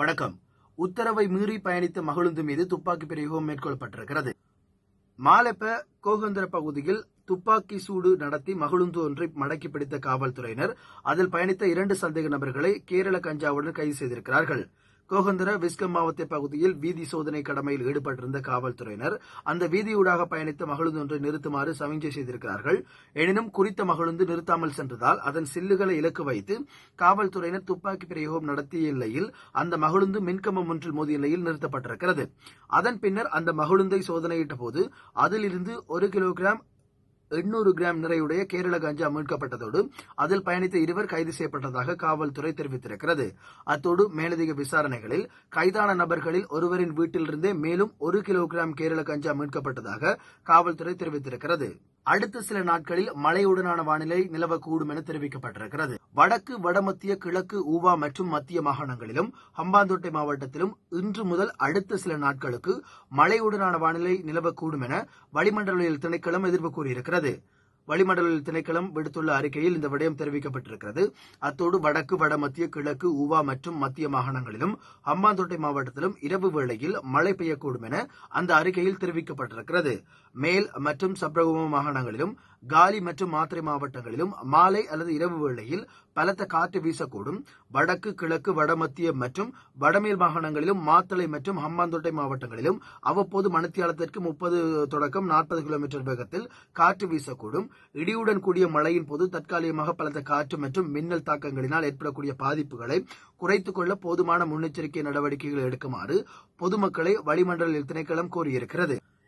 வணக்கம். உத்தரவை மீறி பயணித்த மகளுந்து மீது துப்பாக்கி பிரயோகம் மேற்கொள்ளப்பட்டிருக்கிறது. மாலெப்ப கோகந்தர பகுதியில் துப்பாக்கி சூடு நடத்தி மகளுந்து ஒன்றை மடக்கி பிடித்த காவல்துறையினர் அதில் பயணித்த இரண்டு சந்தேக நபர்களை கேரள கஞ்சாவுடன் கைது செய்திருக்கிறார்கள். கோகந்தர விஸ்கம் மாவட்ட பகுதியில் வீதி சோதனை கடமையில் ஈடுபட்டிருந்த காவல்துறையினர் அந்த வீதியூடாக பயணித்த மகளுந்து ஒன்றை நிறுத்துமாறு சமிஞ்சை செய்திருக்கிறார்கள். எனினும் குறித்த மகளுந்து நிறுத்தாமல் சென்றதால் அதன் சில்லுகளை இலக்கு வைத்து காவல்துறையினர் துப்பாக்கி பிரயோகம் நடத்திய நிலையில் அந்த மகளுந்து மின்கம்பம் ஒன்றில் மோதிய நிலையில் நிறுத்தப்பட்டிருக்கிறது. அதன் பின்னர் அந்த மகளுந்தை சோதனையிட்ட போது அதிலிருந்து ஒரு கிலோகிராம் எண்ணூறு கிராம் நிறையுடைய கேரள கஞ்சா மீட்கப்பட்டதோடு அதில் பயணித்த இருவர் கைது செய்யப்பட்டதாக காவல்துறை தெரிவித்திருக்கிறது. அத்தோடு மேலதிக விசாரணைகளில் கைதான நபர்களில் ஒருவரின் வீட்டிலிருந்தே மேலும் ஒரு கிலோ கிராம் கேரள கஞ்சா மீட்கப்பட்டதாக காவல்துறை தெரிவித்திருக்கிறது. அடுத்த சில நாட்களில் மழையுடனான வானிலை நிலவக்கூடும் என தெரிவிக்கப்பட்டிருக்கிறது. வடக்கு வடமத்திய கிழக்கு ஊவா மற்றும் மத்திய மாகாணங்களிலும் ஹம்பாந்தோட்டை மாவட்டத்திலும் இன்று முதல் அடுத்த சில நாட்களுக்கு மழையுடனான வானிலை நிலவக்கூடும் என வளிமண்டலில் திணைக்களம் எதிர்ப்பு கூறியிருக்கிறது. வளிமண்டலில் திணைக்களம் விடுத்துள்ள அறிக்கையில் இந்த விடயம் தெரிவிக்கப்பட்டிருக்கிறது. அத்தோடு வடக்கு வடமத்திய கிழக்கு ஊவா மற்றும் மத்திய மாகாணங்களிலும் ஹம்பாந்தோட்டை மாவட்டத்திலும் இரவு வேளையில் மழை பெய்யக்கூடும் என அந்த அறிக்கையில் தெரிவிக்கப்பட்டிருக்கிறது. மேல் மற்றும் சப்ரகும மாகாணங்களிலும் காலி மற்றும் மாத்திரை மாவட்டங்களிலும் மாலை அல்லது இரவு வேளையில் பலத்த காற்று வீசக்கூடும். வடக்கு கிழக்கு வடமத்திய மற்றும் வடமேல் மாகாணங்களிலும் மாத்தளை மற்றும் ஹம்பாந்தோட்டை மாவட்டங்களிலும் அவ்வப்போது மணித்தியாலத்திற்கு முப்பது தொடக்கம் நாற்பது கிலோமீட்டர் வேகத்தில் காற்று வீசக்கூடும். இடியுடன் கூடிய மழையின் போது தற்காலிகமாக பலத்த காற்று மற்றும் மின்னல் தாக்கங்களினால் ஏற்படக்கூடிய பாதிப்புகளை குறைத்துக் கொள்ள போதுமான முன்னெச்சரிக்கை நடவடிக்கைகள் எடுக்குமாறு பொதுமக்களை வளிமண்டல திணைக்களம் கோரியிருக்கிறது.